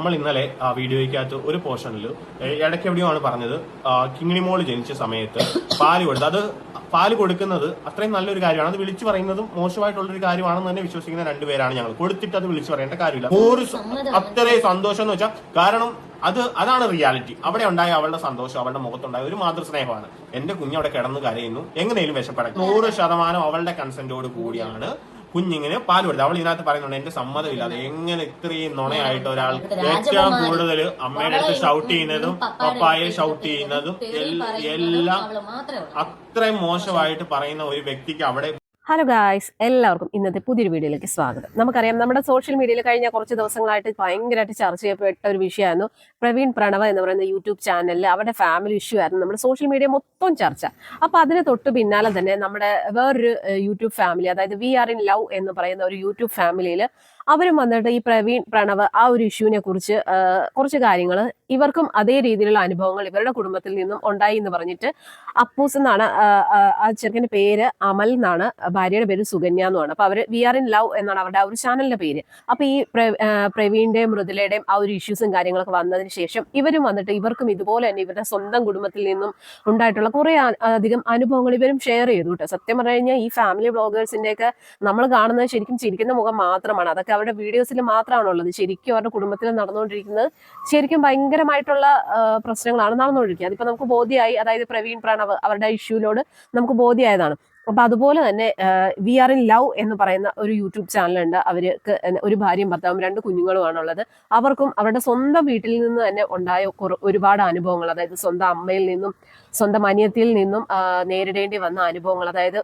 നമ്മൾ ഇന്നലെ ആ വീഡിയോയ്ക്കകത്ത് ഒരു പോർഷനിൽ ഇടയ്ക്ക് എവിടെയോ ആണ് പറഞ്ഞത് കിങ്ങിണി കിങ്ങിണിമോൾ ജനിച്ച സമയത്ത് പാൽ കൊടുത്ത് അത് പാൽ കൊടുക്കുന്നത് അത്രയും നല്ലൊരു കാര്യമാണ്. അത് വിളിച്ചു പറയുന്നതും മോശമായിട്ടുള്ളൊരു കാര്യമാണെന്ന് തന്നെ വിശ്വസിക്കുന്ന രണ്ടുപേരാണ് ഞങ്ങൾ. കൊടുത്തിട്ട് അത് വിളിച്ചു പറയേണ്ട കാര്യമില്ല. ഒരു അത്രയും സന്തോഷം എന്ന് വെച്ചാൽ കാരണം അത് അതാണ് റിയാലിറ്റി. അവിടെ ഉണ്ടായ അവളുടെ സന്തോഷം അവളുടെ മുഖത്തുണ്ടായ ഒരു മാതൃസ്നേഹമാണ്. എന്റെ കുഞ്ഞ് അവിടെ കിടന്ന് കരയുന്നു. എങ്ങനെയും വിശപ്പെടാം നൂറ് ശതമാനം അവളുടെ കൺസെന്റോട് കൂടിയാണ് കുഞ്ഞിങ്ങനെ പാൽ കൊടുത്തു. അവൾ ഇതിനകത്ത് പറയുന്നുണ്ട് എന്റെ സമ്മതമില്ലാതെ എങ്ങനെ ഇത്രയും നുണയായിട്ട് ഒരാൾ ഏറ്റവും കൂടുതൽ അമ്മയുടെ അടുത്ത് ഷൗട്ട് ചെയ്യുന്നതും പപ്പായെ ഷൗട്ട് ചെയ്യുന്നതും എല്ലാം അത്രയും മോശമായിട്ട് പറയുന്ന ഒരു വ്യക്തിക്ക് അവിടെ ഹലോ ഗായ്സ് എല്ലാവർക്കും ഇന്നത്തെ പുതിയൊരു വീഡിയോയിലേക്ക് സ്വാഗതം. നമുക്കറിയാം നമ്മുടെ സോഷ്യൽ മീഡിയയിൽ കഴിഞ്ഞ കുറച്ച് ദിവസങ്ങളായിട്ട് ഭയങ്കരമായിട്ട് ചർച്ച ചെയ്യപ്പെട്ട ഒരു വിഷയമായിരുന്നു പ്രവീൺ പ്രണവ് എന്ന് പറയുന്ന യൂട്യൂബ് ചാനലിൽ അവരുടെ ഫാമിലി ഇഷ്യൂ ആയിരുന്നു നമ്മുടെ സോഷ്യൽ മീഡിയ മൊത്തം ചർച്ച. അപ്പൊ അതിന് തൊട്ട് പിന്നാലെ തന്നെ നമ്മുടെ വേറൊരു യൂട്യൂബ് ഫാമിലി അതായത് വി ആർ ഇൻ ലവ് എന്ന് പറയുന്ന ഒരു യൂട്യൂബ് ഫാമിലിയിൽ അവരും വന്നിട്ട് ഈ പ്രവീൺ പ്രണവ് ആ ഒരു ഇഷ്യൂവിനെ കുറിച്ച് കുറച്ച് കാര്യങ്ങൾ ഇവർക്കും അതേ രീതിയിലുള്ള അനുഭവങ്ങൾ ഇവരുടെ കുടുംബത്തിൽ നിന്നും ഉണ്ടായി എന്ന് പറഞ്ഞിട്ട് അപ്പൂസ് എന്നാണ് ആ ചെറുക്കന്റെ പേര് അമൽ എന്നാണ് ഭാര്യയുടെ പേര് സുകന്യ എന്നുമാണ് അപ്പൊ അവർ വി ആർ ഇൻ ലവ് എന്നാണ് അവരുടെ ആ ഒരു ചാനലിന്റെ പേര്. അപ്പൊ ഈ പ്രവീണിന്റെയും മൃദുലയുടെയും ആ ഒരു ഇഷ്യൂസും കാര്യങ്ങളൊക്കെ വന്നതിന് ശേഷം ഇവരും വന്നിട്ട് ഇവർക്കും ഇതുപോലെ തന്നെ ഇവരുടെ സ്വന്തം കുടുംബത്തിൽ നിന്നും ഉണ്ടായിട്ടുള്ള കുറെ അധികം അനുഭവങ്ങൾ ഇവരും ഷെയർ ചെയ്തു കേട്ടോ. സത്യം പറഞ്ഞു കഴിഞ്ഞാൽ ഈ ഫാമിലി ബ്ലോഗേഴ്സിന്റെ ഒക്കെ നമ്മൾ കാണുന്നത് ശരിക്കും ചിരിക്കുന്ന മുഖം മാത്രമാണ്. അതൊക്കെ അവരുടെ വീഡിയോസിൽ മാത്രമാണുള്ളത്. ശരിക്കും അവരുടെ കുടുംബത്തിൽ നടന്നുകൊണ്ടിരിക്കുന്നത് ശരിക്കും ഭയങ്കരമായിട്ടുള്ള പ്രശ്നങ്ങളാണ് നടന്നുകൊണ്ടിരിക്കുന്നത്. അതിപ്പോൾ നമുക്ക് ബോധ്യമായി അതായത് പ്രവീൺ പ്രണവ് അവരുടെ ഇഷ്യൂലോട് നമുക്ക് ബോധ്യമായതാണ്. അപ്പൊ അതുപോലെ തന്നെ വി ആർ ഇൻ ലവ് എന്ന് പറയുന്ന ഒരു യൂട്യൂബ് ചാനലുണ്ട്. അവർക്ക് ഒരു ഭാര്യയും ഭർത്താവും രണ്ട് കുഞ്ഞുങ്ങളുമാണുള്ളത്. അവർക്കും അവരുടെ സ്വന്തം വീട്ടിൽ നിന്ന് തന്നെ ഉണ്ടായ ഒരുപാട് അനുഭവങ്ങൾ അതായത് സ്വന്തം അമ്മയിൽ നിന്നും സ്വന്തം അനിയത്തിയിൽ നിന്നും നേരിടേണ്ടി വന്ന അനുഭവങ്ങൾ. അതായത്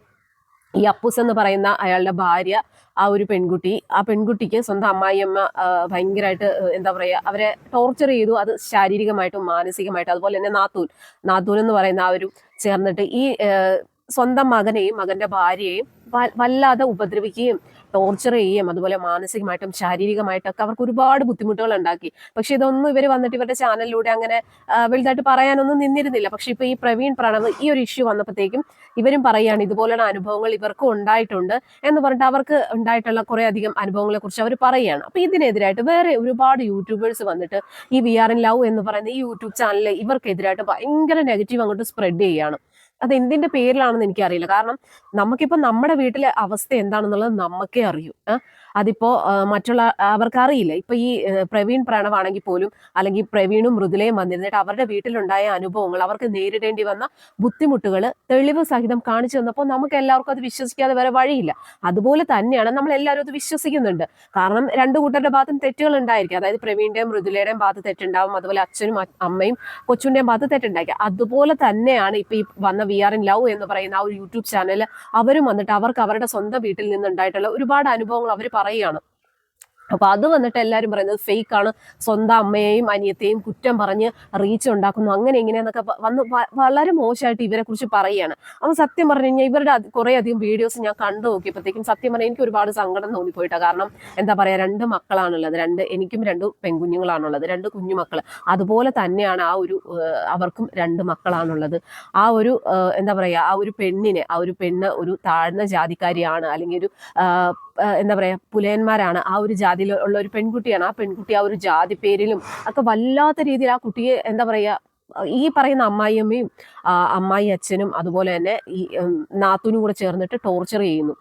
ഈ അപ്പൂസ് എന്ന് പറയുന്ന അയാളുടെ ഭാര്യ ആ ഒരു പെൺകുട്ടി ആ പെൺകുട്ടിക്ക് സ്വന്തം അമ്മായിയമ്മ ഭയങ്കരമായിട്ട് എന്താ പറയുക അവരെ ടോർച്ചർ ചെയ്തു. അത് ശാരീരികമായിട്ടും മാനസികമായിട്ടും അതുപോലെ തന്നെ നാത്തൂൻ. നാത്തൂൻ എന്ന് പറയുന്ന ആ ഒരു ചേർന്നിട്ട് ഈ സ്വന്തം മകനെയും മകന്റെ ഭാര്യയെയും വല്ലാതെ ഉപദ്രവിക്കുകയും ടോർച്ചർ ചെയ്യുകയും അതുപോലെ മാനസികമായിട്ടും ശാരീരികമായിട്ടൊക്കെ അവർക്ക് ഒരുപാട് ബുദ്ധിമുട്ടുകൾ ഉണ്ടാക്കി. പക്ഷെ ഇതൊന്നും ഇവർ വന്നിട്ട് ഇവരുടെ ചാനലിലൂടെ അങ്ങനെ വലുതായിട്ട് പറയാനൊന്നും നിന്നിരുന്നില്ല. പക്ഷെ ഇപ്പൊ ഈ പ്രവീൺ പ്രണവ് ഈ ഒരു ഇഷ്യൂ വന്നപ്പോഴത്തേക്കും ഇവരും പറയുകയാണ് ഇതുപോലെയുള്ള അനുഭവങ്ങൾ ഇവർക്കും ഉണ്ടായിട്ടുണ്ട് എന്ന് പറഞ്ഞിട്ട് അവർക്ക് ഉണ്ടായിട്ടുള്ള കുറെ അധികം അനുഭവങ്ങളെ കുറിച്ച് അവർ പറയുകയാണ് അപ്പൊ ഇതിനെതിരായിട്ട് വേറെ ഒരുപാട് യൂട്യൂബേഴ്സ് വന്നിട്ട് ഈ വി ആർ എൻ ലവ് എന്ന് പറയുന്ന ഈ യൂട്യൂബ് ചാനലിൽ ഇവർക്കെതിരായിട്ട് ഭയങ്കര നെഗറ്റീവ് അങ്ങോട്ട് സ്പ്രെഡ് ചെയ്യുകയാണ്. അത് എന്തിന്റെ പേരിലാണെന്ന് എനിക്കറിയില്ല. കാരണം നമുക്കിപ്പോ നമ്മുടെ വീട്ടിലെ അവസ്ഥ എന്താണെന്നുള്ളത് നമുക്കേ അറിയൂ. അതിപ്പോ മറ്റുള്ള അവർക്ക് അറിയില്ല. ഇപ്പൊ ഈ പ്രവീൺ പ്രണവാണെങ്കിൽ പോലും അല്ലെങ്കിൽ പ്രവീണും മൃദുലയും വന്നിരുന്നിട്ട് അവരുടെ വീട്ടിലുണ്ടായ അനുഭവങ്ങൾ അവർക്ക് നേരിടേണ്ടി വന്ന ബുദ്ധിമുട്ടുകൾ തെളിവ് സഹിതം കാണിച്ചു തന്നപ്പോൾ നമുക്ക് എല്ലാവർക്കും അത് വിശ്വസിക്കാതെ വരെ വഴിയില്ല. അതുപോലെ തന്നെയാണ് നമ്മൾ എല്ലാവരും അത് വിശ്വസിക്കുന്നുണ്ട്. കാരണം രണ്ടു കൂട്ടരുടെ ഭാഗത്തും തെറ്റുകൾ ഉണ്ടായിരിക്കും. അതായത് പ്രവീണിന്റെയും മൃദുലയുടെയും ഭാഗത്ത് തെറ്റുണ്ടാവും അതുപോലെ അച്ഛനും അമ്മയും കൊച്ചുണ്ടെയും ഭാഗത്ത് തെറ്റുണ്ടായിരിക്കും. അതുപോലെ തന്നെയാണ് ഇപ്പൊ ഈ വന്ന വി ആർ ഇൻ ലവ് എന്ന് പറയുന്ന ആ ഒരു യൂട്യൂബ് ചാനൽ അവരും വന്നിട്ട് അവർക്ക് അവരുടെ സ്വന്തം വീട്ടിൽ നിന്നുണ്ടായിട്ടുള്ള ഒരുപാട് അനുഭവങ്ങൾ അവർ പറയുകയാണ് അപ്പൊ അത് വന്നിട്ട് എല്ലാവരും പറയുന്നത് ഫേക്ക് ആണ്. സ്വന്തം അമ്മയെയും അനിയത്തെയും കുറ്റം പറഞ്ഞ് റീച്ച് ഉണ്ടാക്കുന്നു. അങ്ങനെ ഇങ്ങനെയെന്നൊക്കെ വന്ന് വളരെ മോശമായിട്ട് ഇവരെ കുറിച്ച് പറയുകയാണ് അപ്പൊ സത്യം പറഞ്ഞു കഴിഞ്ഞാൽ ഇവരുടെ കുറെ അധികം വീഡിയോസ് ഞാൻ കണ്ടു നോക്കിയപ്പോഴത്തേക്കും സത്യം പറഞ്ഞാൽ എനിക്ക് ഒരുപാട് സങ്കടം തോന്നിപ്പോയിട്ടാ. കാരണം എന്താ പറയാ രണ്ട് മക്കളാണുള്ളത്. രണ്ട് എനിക്കും രണ്ട് പെൺകുഞ്ഞുങ്ങളാണുള്ളത്. രണ്ട് കുഞ്ഞുമക്കൾ അതുപോലെ തന്നെയാണ് ആ ഒരു അവർക്കും രണ്ട് മക്കളാണുള്ളത്. ആ ഒരു എന്താ പറയാ ആ ഒരു പെണ്ണിനെ ആ ഒരു പെണ്ണ് ഒരു താഴ്ന്ന ജാതിക്കാരിയാണ്. അല്ലെങ്കിൽ ഒരു എന്താ പറയാ പുലയന്മാരാണ് ആ ഒരു ജാതിയിൽ ഉള്ള ഒരു പെൺകുട്ടിയാണ്. ആ പെൺകുട്ടി ആ ഒരു ജാതി പേരിലും ഒക്കെ വല്ലാത്ത രീതിയിൽ ആ കുട്ടിയെ എന്താ പറയാ ഈ പറയുന്ന അമ്മായിയമ്മയും അമ്മായി അച്ഛനും അതുപോലെ തന്നെ ഈ നാത്തൂനും കൂടെ ചേർന്നിട്ട് ടോർച്ചർ ചെയ്യുന്നു.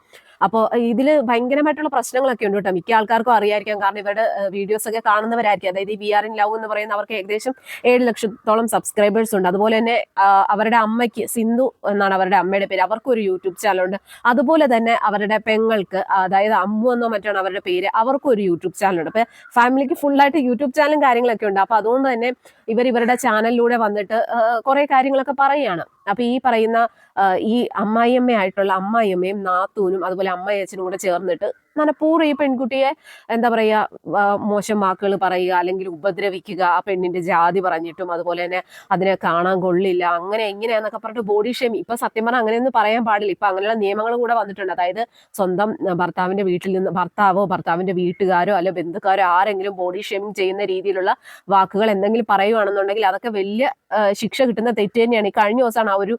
അപ്പോൾ ഇതിൽ ഭയങ്കരമായിട്ടുള്ള പ്രശ്നങ്ങളൊക്കെ ഉണ്ട് കേട്ടോ. മിക്ക ആൾക്കാർക്കും അറിയായിരിക്കാം. കാരണം ഇവരുടെ വീഡിയോസ് ഒക്കെ കാണുന്നവരായിരിക്കും. അതായത് ഈ വി ആർ ഇൻ ലവ് എന്ന് പറയുന്ന അവർക്ക് ഏകദേശം ഏഴ് ലക്ഷത്തോളം സബ്സ്ക്രൈബേഴ്സ് ഉണ്ട്. അതുപോലെ തന്നെ അവരുടെ അമ്മയ്ക്ക് സിന്ധു എന്നാണ് അവരുടെ അമ്മയുടെ പേര്. അവർക്കും ഒരു യൂട്യൂബ് ചാനലുണ്ട് അതുപോലെ തന്നെ അവരുടെ പെങ്ങൾക്ക് അതായത് അമ്മു എന്നോ മറ്റാണ് അവരുടെ പേര് അവർക്കും ഒരു യൂട്യൂബ് ചാനലുണ്ട് അപ്പൊ ഫാമിലിക്ക് ഫുള്ളായിട്ട് യൂട്യൂബ് ചാനലും കാര്യങ്ങളൊക്കെ ഉണ്ട്. അപ്പൊ അതുകൊണ്ട് തന്നെ ഇവർ ഇവരുടെ ചാനലിലൂടെ വന്നിട്ട് കുറെ കാര്യങ്ങളൊക്കെ പറയുകയാണ്. അപ്പൊ ഈ പറയുന്ന ഈ അമ്മായിയമ്മയായിട്ടുള്ള അമ്മായിയമ്മയും നാത്തൂനും അതുപോലെ അമ്മയച്ഛനും കൂടെ ചേർന്നിട്ട് മനഃപൂർവം ഈ പെൺകുട്ടിയെ എന്താ പറയുക മോശം വാക്കുകൾ പറയുക അല്ലെങ്കിൽ ഉപദ്രവിക്കുക ആ പെണ്ണിന്റെ ജാതി പറഞ്ഞിട്ടും അതുപോലെ തന്നെ അതിനെ കാണാൻ കൊള്ളില്ല അങ്ങനെ എങ്ങനെയാന്നൊക്കെ പറഞ്ഞിട്ട് ബോഡി ഷെയിം ഇപ്പൊ സത്യം പറഞ്ഞാൽ അങ്ങനെയൊന്നും പറയാൻ പാടില്ല. ഇപ്പൊ അങ്ങനെയുള്ള നിയമങ്ങൾ കൂടെ വന്നിട്ടുണ്ട്. അതായത് സ്വന്തം ഭർത്താവിന്റെ വീട്ടിൽ നിന്ന് ഭർത്താവോ ഭർത്താവിന്റെ വീട്ടുകാരോ അല്ലെ ബന്ധുക്കാരോ ആരെങ്കിലും ബോഡി ഷെയിമിങ് ചെയ്യുന്ന രീതിയിലുള്ള വാക്കുകൾ എന്തെങ്കിലും പറയുവാണെന്നുണ്ടെങ്കിൽ അതൊക്കെ വലിയ ശിക്ഷ കിട്ടുന്ന തെറ്റ് തന്നെയാണ്. ഈ കഴിഞ്ഞ ദിവസമാണ് ആ ഒരു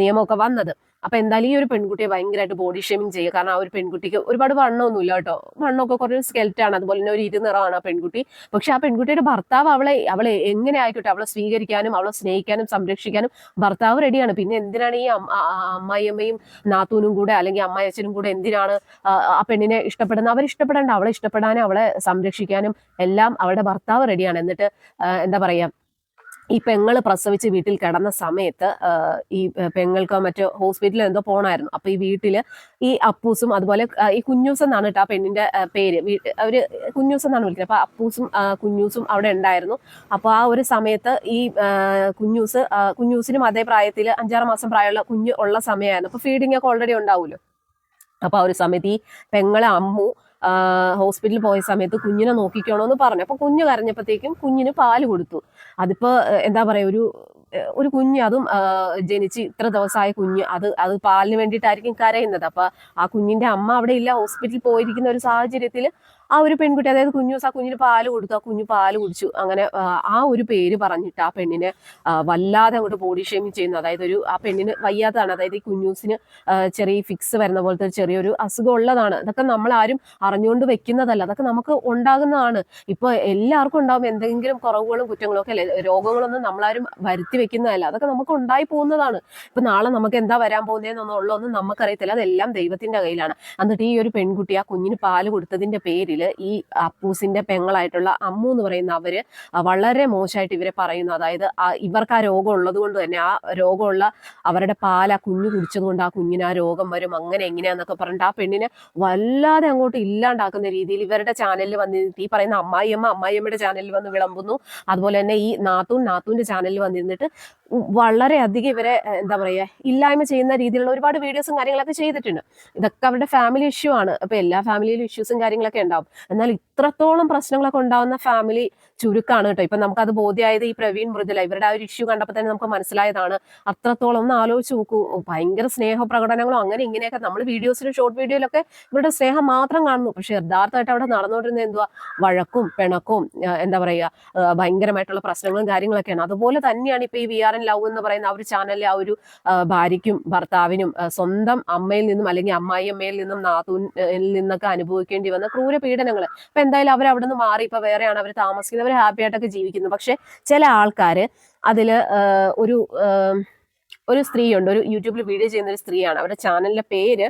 നിയമമൊക്കെ വന്നത്. അപ്പൊ എന്തായാലും ഈ ഒരു പെൺകുട്ടിയെ ഭയങ്കരമായിട്ട് ബോഡി ഷേമിങ് ചെയ്യുക. കാരണം ആ ഒരു പെൺകുട്ടിക്ക് ഒരുപാട് വണ്ണമൊന്നുമില്ല കേട്ടോ. വണ്ണമൊക്കെ കുറച്ച് സ്കെൽറ്റാണ് അതുപോലെ തന്നെ ഒരു ഇരുനിറമാണ് ആ പെൺകുട്ടി. പക്ഷെ ആ പെൺകുട്ടിയുടെ ഭർത്താവ് അവളെ അവളെ എങ്ങനെ ആയിക്കോട്ടെ അവളെ സ്വീകരിക്കാനും അവളെ സ്നേഹിക്കാനും സംരക്ഷിക്കാനും ഭർത്താവ് റെഡിയാണ് പിന്നെ എന്തിനാണ് ഈ അമ്മായിയമ്മയും നാത്തൂനും കൂടെ അല്ലെങ്കിൽ അമ്മായച്ചനും കൂടെ എന്തിനാണ് ആ ആ പെണ്ണിനെ ഇഷ്ടപ്പെടുന്നത്? അവർ ഇഷ്ടപ്പെടേണ്ട. അവളെ ഇഷ്ടപ്പെടാനും അവളെ സംരക്ഷിക്കാനും എല്ലാം അവളുടെ ഭർത്താവ് റെഡിയാണ് എന്നിട്ട് എന്താ പറയാ ഈ പെങ്ങൾ പ്രസവിച്ച് വീട്ടിൽ കിടന്ന സമയത്ത് ഈ പെങ്ങൾക്കോ മറ്റോ ഹോസ്പിറ്റലിൽ എന്തോ പോണായിരുന്നു. അപ്പൊ ഈ വീട്ടിൽ ഈ അപ്പൂസും അതുപോലെ ഈ കുഞ്ഞൂസ് എന്നാണ് കേട്ടോ ആ പെണ്ണിന്റെ പേര്. അവർ കുഞ്ഞൂസ് എന്നാണ് വിളിക്കുന്നത് അപ്പൊ അപ്പൂസും കുഞ്ഞൂസും അവിടെ ഉണ്ടായിരുന്നു. അപ്പൊ ആ ഒരു സമയത്ത് ഈ കുഞ്ഞൂസ് കുഞ്ഞൂസിനും അതേ പ്രായത്തിൽ അഞ്ചാറ് മാസം പ്രായമുള്ള കുഞ്ഞ് ഉള്ള സമയമായിരുന്നു അപ്പൊ ഫീഡിംഗ് ഒക്കെ ഓൾറെഡി ഉണ്ടാവുമല്ലോ അപ്പൊ ആ ഒരു സമയത്ത് ഈ പെങ്ങളെ അമ്മു ഹോസ്പിറ്റലിൽ പോയ സമയത്ത് കുഞ്ഞിനെ നോക്കിക്കണോന്ന് പറഞ്ഞു. അപ്പൊ കുഞ്ഞ് കരഞ്ഞപ്പോഴത്തേക്കും കുഞ്ഞിന് പാൽ കൊടുത്തു. അതിപ്പോ എന്താ പറയാ ഒരു ഒരു കുഞ്ഞ് അതും ജനിച്ച് ഇത്ര ദിവസമായ കുഞ്ഞ് അത് അത് പാലിന് വേണ്ടിയിട്ടായിരിക്കും കരയുന്നത്. അപ്പൊ ആ കുഞ്ഞിന്റെ അമ്മ അവിടെ ഇല്ല ഹോസ്പിറ്റലിൽ പോയിരിക്കുന്ന ഒരു സാഹചര്യത്തിൽ ആ ഒരു പെൺകുട്ടി അതായത് കുഞ്ഞു ദിവസം ആ കുഞ്ഞിന് പാൽ കൊടുത്തു ആ കുഞ്ഞു പാൽ കുടിച്ചു. അങ്ങനെ ആ, ഒരു പേര് പറഞ്ഞിട്ട് ആ പെണ്ണിനെ വല്ലാതെ അങ്ങോട്ട് ബോഡി ഷേമിങ് ചെയ്യുന്നു. അതായത് ഒരു ആ പെണ്ണിന് വയ്യാത്തതാണ്. അതായത് ഈ കുഞ്ഞൂസിന് ചെറിയ ഫിക്സ് വരുന്ന പോലത്തെ ചെറിയൊരു അസുഖം ഉള്ളതാണ് അതൊക്കെ നമ്മൾ ആരും അറിഞ്ഞുകൊണ്ട് വെക്കുന്നതല്ല. അതൊക്കെ നമുക്ക് ഉണ്ടാകുന്നതാണ്. ഇപ്പൊ എല്ലാവർക്കും ഉണ്ടാവും. എന്തെങ്കിലും കുറവുകളും കുറ്റങ്ങളും ഒക്കെ അല്ലേ രോഗങ്ങളൊന്നും നമ്മളാരും വരുത്തി വെക്കുന്നതല്ല. അതൊക്കെ നമുക്ക് ഉണ്ടായി പോകുന്നതാണ്. ഇപ്പൊ നാളെ നമുക്ക് എന്താ വരാൻ പോകുന്നതെന്നുള്ളതൊന്നും നമുക്കറിയത്തില്ല. അതെല്ലാം ദൈവത്തിന്റെ കയ്യിലാണ്. എന്നിട്ട് ഈ ഒരു പെൺകുട്ടി ആ കുഞ്ഞിന് പാൽ കൊടുത്തതിന്റെ പേരിൽ ഈ അപ്പൂസിന്റെ പെങ്ങളായിട്ടുള്ള അമ്മു എന്ന് പറയുന്ന അവർ വളരെ മോശമായിട്ട് ഇവരെ പറയുന്നു. അതായത് ഇവർക്ക് ആ രോഗം ഉള്ളത് കൊണ്ട് തന്നെ ആ രോഗമുള്ള അവരുടെ പാൽ ആ കുഞ്ഞ് കുടിച്ചത് കൊണ്ട് ആ കുഞ്ഞിന് ആ രോഗം വരും. അങ്ങനെ എങ്ങനെയാന്നൊക്കെ പറഞ്ഞിട്ട് ആ പെണ്ണിനെ വല്ലാതെ അങ്ങോട്ട് ഇല്ലാണ്ടാക്കുന്ന രീതിയിൽ ഇവരുടെ ചാനലിൽ വന്നിരുന്നിട്ട് ഈ പറയുന്ന അമ്മായിയമ്മ അമ്മായിയമ്മയുടെ ചാനലിൽ വന്ന് വിളമ്പുന്നു. അതുപോലെ തന്നെ ഈ നാത്തൂൻ നാത്തൂന്റെ ചാനലിൽ വന്നിരുന്നിട്ട് വളരെ അധികം ഇവരെ എന്താ പറയുക ഇല്ലായ്മ ചെയ്യുന്ന രീതിയിലുള്ള ഒരുപാട് വീഡിയോസും കാര്യങ്ങളൊക്കെ ചെയ്തിട്ടുണ്ട്. ഇതൊക്കെ അവരുടെ ഫാമിലി ഇഷ്യൂ ആണ്. അപ്പൊ എല്ലാ ഫാമിലിയിലും ഇഷ്യൂസും കാര്യങ്ങളൊക്കെ ഉണ്ടാവും. എന്നാൽ ഇത്രത്തോളം പ്രശ്നങ്ങളൊക്കെ ഉണ്ടാവുന്ന ഫാമിലി ചുരുക്കാണ് കേട്ടോ. ഇപ്പൊ നമുക്കത് ബോധ്യമായത് ഈ പ്രവീൺ മൃദുല. ഇവരുടെ ആ ഒരു ഇഷ്യൂ കണ്ടപ്പോൾ തന്നെ നമുക്ക് മനസ്സിലായതാണ്. അത്രത്തോളം ഒന്ന് ആലോചിച്ച് നോക്കൂ. ഭയങ്കര സ്നേഹ പ്രകടനങ്ങളും അങ്ങനെ ഇങ്ങനെയൊക്കെ നമ്മൾ വീഡിയോസിലും ഷോർട്ട് വീഡിയോയിലൊക്കെ ഇവരുടെ സ്നേഹം മാത്രം കാണുന്നു. പക്ഷെ യഥാർത്ഥമായിട്ട് അവിടെ നടന്നുകൊണ്ടിരുന്ന എന്തുവാ? വഴക്കും പിണക്കും എന്താ പറയുക ഭയങ്കരമായിട്ടുള്ള പ്രശ്നങ്ങളും കാര്യങ്ങളൊക്കെയാണ്. അതുപോലെ തന്നെയാണ് ഇപ്പൊ ഈ വി ആർ എൻ ലവ് എന്ന് പറയുന്ന ആ ഒരു ചാനലിലെ ആ ഒരു ഭാര്യയ്ക്കും ഭർത്താവിനും സ്വന്തം അമ്മയിൽ നിന്നും അല്ലെങ്കിൽ അമ്മായിയമ്മയിൽ നിന്നും നാത്തൂനിൽ നിന്നൊക്കെ അനുഭവിക്കേണ്ടി വന്ന ക്രൂര പീഡനങ്ങൾ അപ്പൊ എന്തായാലും അവർ അവിടെ നിന്ന് മാറി. ഇപ്പൊ വേറെയാണ് അവർ താമസിക്കുന്നത്. അവർ ഹാപ്പി ആയിട്ടൊക്കെ ജീവിക്കുന്നു. പക്ഷെ ചില ആൾക്കാര് അതിൽ ആ, ഒരു ഒരു സ്ത്രീയുണ്ട്. ഒരു യൂട്യൂബിൽ വീഡിയോ ചെയ്യുന്ന ഒരു സ്ത്രീയാണ്. അവരുടെ ചാനലിന്റെ പേര്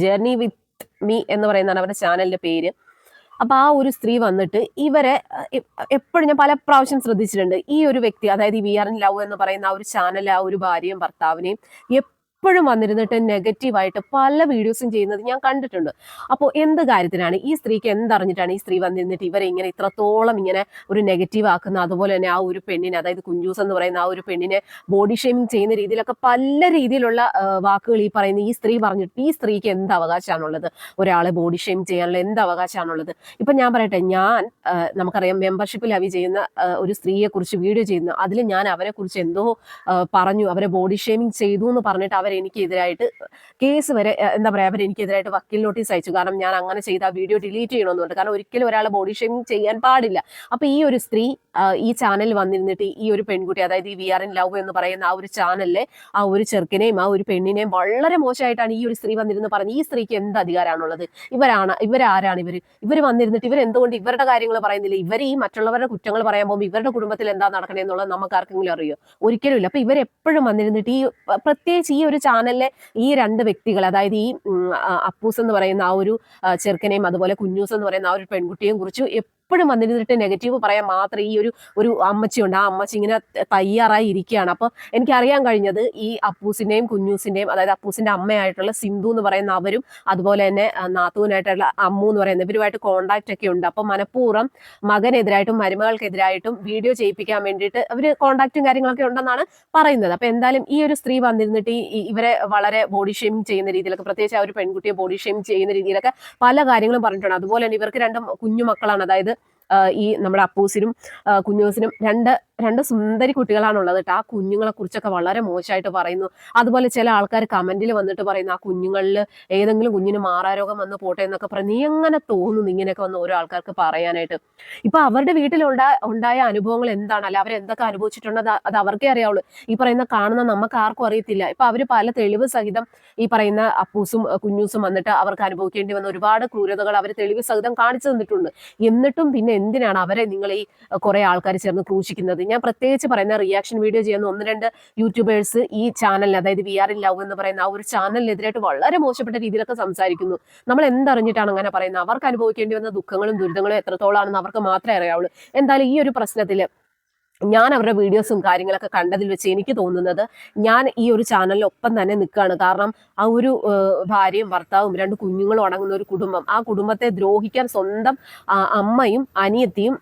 ജേർണി വിത്ത് മീ എന്ന് പറയുന്നതാണ് അവരുടെ ചാനലിന്റെ പേര്. അപ്പൊ ആ ഒരു സ്ത്രീ വന്നിട്ട് ഇവരെ എപ്പോഴും ഞാൻ പല പ്രാവശ്യം ശ്രദ്ധിച്ചിട്ടുണ്ട്. ഈ ഒരു വ്യക്തി അതായത് ഈ വി ആർ എൻ ലവ് എന്ന് പറയുന്ന ആ ഒരു ചാനൽ ആ ഒരു ഭാര്യയും ഭർത്താവിനെയും എപ്പോഴും വന്നിരുന്നിട്ട് നെഗറ്റീവായിട്ട് പല വീഡിയോസും ചെയ്യുന്നത് ഞാൻ കണ്ടിട്ടുണ്ട്. അപ്പോൾ എന്ത് കാര്യത്തിനാണ്? ഈ സ്ത്രീക്ക് എന്തറിഞ്ഞിട്ടാണ് ഈ സ്ത്രീ വന്നിരുന്നിട്ട് ഇവരെ ഇങ്ങനെ ഇത്രത്തോളം ഇങ്ങനെ ഒരു നെഗറ്റീവ് ആക്കുന്ന അതുപോലെ തന്നെ ആ ഒരു പെണ്ണിനെ അതായത് കുഞ്ചൂസ് എന്ന് പറയുന്ന ആ ഒരു പെണ്ണിനെ ബോഡി ഷേമിങ് ചെയ്യുന്ന രീതിയിലൊക്കെ പല രീതിയിലുള്ള വാക്കുകൾ ഈ പറയുന്ന ഈ സ്ത്രീ പറഞ്ഞിട്ട് ഈ സ്ത്രീക്ക് എന്ത് അവകാശമാണുള്ളത്? ഒരാളെ ബോഡി ഷെയിം ചെയ്യാനുള്ള എന്ത് അവകാശമാണുള്ളത്? ഇപ്പൊ ഞാൻ പറയട്ടെ ഞാൻ നമുക്കറിയാം മെമ്പർഷിപ്പിൽ അവി ചെയ്യുന്ന ഒരു സ്ത്രീയെ കുറിച്ച് വീഡിയോ ചെയ്യുന്നു അതിൽ ഞാൻ അവരെ കുറിച്ച് എന്തോ പറഞ്ഞു അവരെ ബോഡി ഷെയിമിങ് ചെയ്തു എന്ന് പറഞ്ഞിട്ട് അവർ എനിക്കെതിരായിട്ട് കേസ് വരെ എന്താ പറയാ അവർ എനിക്കെതിരായിട്ട് വക്കീൽ നോട്ടീസ് അയച്ചു. കാരണം ഞാൻ അങ്ങനെ ചെയ്ത വീഡിയോ ഡിലീറ്റ് ചെയ്യണമെന്നുണ്ട്. കാരണം ഒരിക്കലും ഒരാളെ ബോഡി ഷേമിംഗ് ചെയ്യാൻ പാടില്ല. അപ്പൊ ഈ ഒരു സ്ത്രീ ഈ ചാനലിൽ വന്നിരുന്നിട്ട് ഈ ഒരു പെൺകുട്ടി അതായത് ഈ വി ആർ ഇൻ ലവ് എന്ന് പറയുന്ന ആ ഒരു ചാനലിലെ ആ ഒരു ചെറുക്കനെയും ആ ഒരു പെണ്ണിനെയും വളരെ മോശമായിട്ടാണ് ഈ ഒരു സ്ത്രീ വന്നിരുന്ന് പറഞ്ഞ് ഈ സ്ത്രീക്ക് എന്ത് അധികാരമാണുള്ളത്? ഇവരാണ് ഇവരാരാണ് ഇവർ ഇവർ വന്നിരുന്നിട്ട് ഇവർ എന്തുകൊണ്ട് ഇവരുടെ കാര്യങ്ങൾ പറയുന്നില്ല? ഇവർ ഈ മറ്റുള്ളവരുടെ കുറ്റങ്ങൾ പറയാൻ പോകുമ്പോൾ ഇവരുടെ കുടുംബത്തിൽ എന്താ നടക്കണേ എന്നുള്ളത് നമുക്ക് ആർക്കെങ്കിലും അറിയോ? ഒരിക്കലും ഇല്ല. അപ്പൊ ഇവരെപ്പോഴും വന്നിരുന്നിട്ട് ഈ പ്രത്യേകിച്ച് ഈ ചാനലിലെ ഈ രണ്ട് വ്യക്തികൾ അതായത് ഈ അപ്പൂസ് എന്ന് പറയുന്ന ആ ഒരു ചെറുക്കനെയും അതുപോലെ കുഞ്ഞൂസ് എന്ന് പറയുന്ന ആ ഒരു പെൺകുട്ടിയെയും കുറിച്ച് എപ്പോഴും വന്നിരുന്നിട്ട് നെഗറ്റീവ് പറയാൻ മാത്രം ഈ ഒരു ഒരു അമ്മച്ചിയുണ്ട്. ആ അമ്മച്ചി ഇങ്ങനെ തയ്യാറായി ഇരിക്കുകയാണ്. അപ്പൊ എനിക്കറിയാൻ കഴിഞ്ഞത് ഈ അപ്പൂസിന്റെയും കുഞ്ഞൂസിന്റെയും അതായത് അപ്പൂസിന്റെ അമ്മയായിട്ടുള്ള സിന്ധു എന്ന് പറയുന്ന അവരും അതുപോലെ തന്നെ നാത്തുവിനായിട്ടുള്ള അമ്മു എന്ന് പറയുന്ന ഇവരുമായിട്ട് കോണ്ടാക്ട് ഒക്കെ ഉണ്ട്. അപ്പൊ മനഃപൂർവം മകനെതിരായിട്ടും മരുമകൾക്കെതിരായിട്ടും വീഡിയോ ചെയ്യിപ്പിക്കാൻ വേണ്ടിയിട്ട് അവർ കോണ്ടാക്റ്റും കാര്യങ്ങളൊക്കെ ഉണ്ടെന്നാണ് പറയുന്നത്. അപ്പൊ എന്തായാലും ഈ ഒരു സ്ത്രീ വന്നിരുന്നിട്ട് ഈ ഇവരെ വളരെ ബോഡി ഷെയിം ചെയ്യുന്ന രീതിയിലൊക്കെ പ്രത്യേകിച്ച് ആ ഒരു പെൺകുട്ടിയെ ബോഡി ഷെയിം ചെയ്യുന്ന രീതിയിലൊക്കെ പല കാര്യങ്ങളും പറഞ്ഞിട്ടുണ്ട്. അതുപോലെ തന്നെ ഇവർക്ക് രണ്ട് കുഞ്ഞു മക്കളാണ് അതായത് ഈ നമ്മുടെ അപ്പൂസിനും കുഞ്ഞൂസിനും രണ്ട് രണ്ട് സുന്ദരി കുട്ടികളാണുള്ളത് കേട്ടോ. ആ കുഞ്ഞുങ്ങളെ കുറിച്ചൊക്കെ വളരെ മോശമായിട്ട് പറയുന്നു. അതുപോലെ ചില ആൾക്കാർ കമന്റിൽ വന്നിട്ട് പറയുന്നു ആ കുഞ്ഞുങ്ങളിൽ ഏതെങ്കിലും കുഞ്ഞിന് മാറാരോഗം വന്ന് പോട്ടെ എന്നൊക്കെ പറയുന്നു. നീ എങ്ങനെ തോന്നുന്നു ഇങ്ങനെയൊക്കെ വന്ന് ഓരോ ആൾക്കാർക്ക് പറയാനായിട്ട്? ഇപ്പൊ അവരുടെ വീട്ടിൽ ഉണ്ടായ അനുഭവങ്ങൾ എന്താണ്? അല്ല അവരെന്തൊക്കെ അനുഭവിച്ചിട്ടുണ്ട്? അത് അവർക്കേ അറിയാവുള്ളൂ. ഈ പറയുന്ന കാണുന്ന നമുക്ക് ആർക്കും അറിയത്തില്ല. ഇപ്പൊ അവർ പല തെളിവ് സഹിതം ഈ പറയുന്ന അപ്പൂസും കുഞ്ഞൂസും വന്നിട്ട് അവർക്ക് അനുഭവിക്കേണ്ടി വന്ന ഒരുപാട് ക്രൂരതകൾ അവർ തെളിവ് സഹിതം കാണിച്ചു തന്നിട്ടുണ്ട്. എന്നിട്ടും പിന്നെ എന്തിനാണ് അവരെ നിങ്ങൾ ഈ കുറെ ആൾക്കാർ ചേർന്ന് ക്രൂശിക്കുന്നത്? ഞാൻ പ്രത്യേകിച്ച് പറയുന്ന റിയാക്ഷൻ വീഡിയോ ചെയ്യുന്ന ഒന്ന് രണ്ട് യൂട്യൂബേഴ്സ് ഈ ചാനലിൽ അതായത് വി ആർ ഇൻ ലവ് എന്ന് പറയുന്ന ആ ഒരു ചാനലിനെതിരായിട്ട് വളരെ മോശപ്പെട്ട രീതിയിലൊക്കെ സംസാരിക്കുന്നു. നമ്മൾ എന്തറിഞ്ഞിട്ടാണ് അങ്ങനെ പറയുന്നത്? അവർക്ക് അനുഭവിക്കേണ്ടി വന്ന ദുഃഖങ്ങളും ദുരിതങ്ങളും എത്രത്തോളാണെന്ന് അവർക്ക് മാത്രമേ അറിയാവുള്ളൂ. എന്തായാലും ഈ ഒരു പ്രശ്നത്തിൽ ഞാൻ അവരുടെ വീഡിയോസും കാര്യങ്ങളൊക്കെ കണ്ടതിൽ വെച്ച് എനിക്ക് തോന്നുന്നത് ഞാൻ ഈ ഒരു ചാനലിനൊപ്പം തന്നെ നിൽക്കുകയാണ്. കാരണം ആ ഒരു ഭാര്യയും ഭർത്താവും രണ്ട് കുഞ്ഞുങ്ങളും അടങ്ങുന്ന ഒരു കുടുംബം. ആ കുടുംബത്തെ ദ്രോഹിക്കാൻ സ്വന്തം അമ്മയും അനിയത്തിയും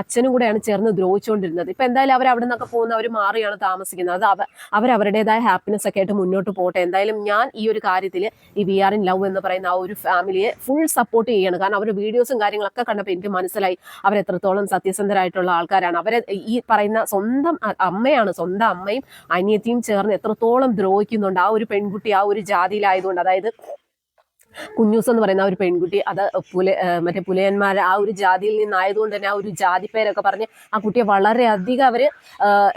അച്ഛനും കൂടെയാണ് ചേർന്ന് ദ്രോഹിച്ചുകൊണ്ടിരുന്നത്. ഇപ്പൊ എന്തായാലും അവർ അവിടെ നിന്നൊക്കെ പോകുന്ന അവർ മാറിയാണ് താമസിക്കുന്നത്. അത് അവരവരുടേതായ ഹാപ്പിനെസ് ഒക്കെ ആയിട്ട് മുന്നോട്ട് പോട്ടെ എന്തായാലും ഞാൻ ഈ ഒരു കാര്യത്തിൽ ഈ വി ആർ ഇൻ ലവ് എന്ന് പറയുന്ന ആ ഒരു ഫാമിലിയെ ഫുൾ സപ്പോർട്ട് ചെയ്യാണ്. കാരണം അവരുടെ വീഡിയോസും കാര്യങ്ങളൊക്കെ കണ്ടപ്പോൾ എനിക്ക് മനസ്സിലായി. അവർ അവരെത്രത്തോളം സത്യസന്ധരായിട്ടുള്ള ആൾക്കാരാണ്. അവരെ ഈ പറയുന്ന സ്വന്തം അ- അമ്മയാണ് സ്വന്തം അമ്മയും അനിയത്തിയും ചേർന്ന് എത്രത്തോളം ദ്രോഹിക്കുന്നുണ്ട് ആ ഒരു പെൺകുട്ടി ആ ഒരു ജാതിയിലായതുകൊണ്ട്. അതായത് കുഞ്ഞൂസ് എന്ന് പറയുന്ന ആ ഒരു പെൺകുട്ടി അത് പുല മറ്റേ പുലയന്മാർ ആ ഒരു ജാതിയിൽ നിന്നായതുകൊണ്ട് തന്നെ ആ ഒരു ജാതി പേരൊക്കെ പറഞ്ഞ് ആ കുട്ടിയെ വളരെയധികം അവർ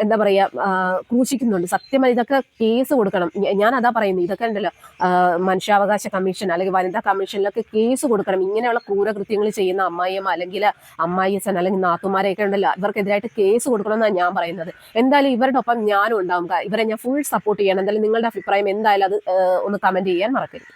എന്താ പറയുക ക്രൂശിക്കുന്നുണ്ട്. സത്യമായി ഇതൊക്കെ കേസ് കൊടുക്കണം. ഞാൻ അതാ പറയുന്നത് ഇതൊക്കെ ഉണ്ടല്ലോ മനുഷ്യാവകാശ കമ്മീഷൻ അല്ലെങ്കിൽ വനിതാ കമ്മീഷനിലൊക്കെ കേസ് കൊടുക്കണം. ഇങ്ങനെയുള്ള ക്രൂരകൃത്യങ്ങൾ ചെയ്യുന്ന അമ്മായിയമ്മ അല്ലെങ്കിൽ അമ്മായിയച്ഛൻ അല്ലെങ്കിൽ നാത്തുമാരെയൊക്കെ ഉണ്ടല്ലോ ഇവർക്കെതിരായിട്ട് കേസ് കൊടുക്കണം എന്നാണ് ഞാൻ പറയുന്നത്. എന്തായാലും ഇവരുടെ ഒപ്പം ഞാനും ഉണ്ടാവും. ഇവരെ ഞാൻ ഫുൾ സപ്പോർട്ട് ചെയ്യണം. എന്തായാലും നിങ്ങളുടെ അഭിപ്രായം എന്തായാലും അത് ഒന്ന് കമന്റ് ചെയ്യാൻ മറക്കരുത്.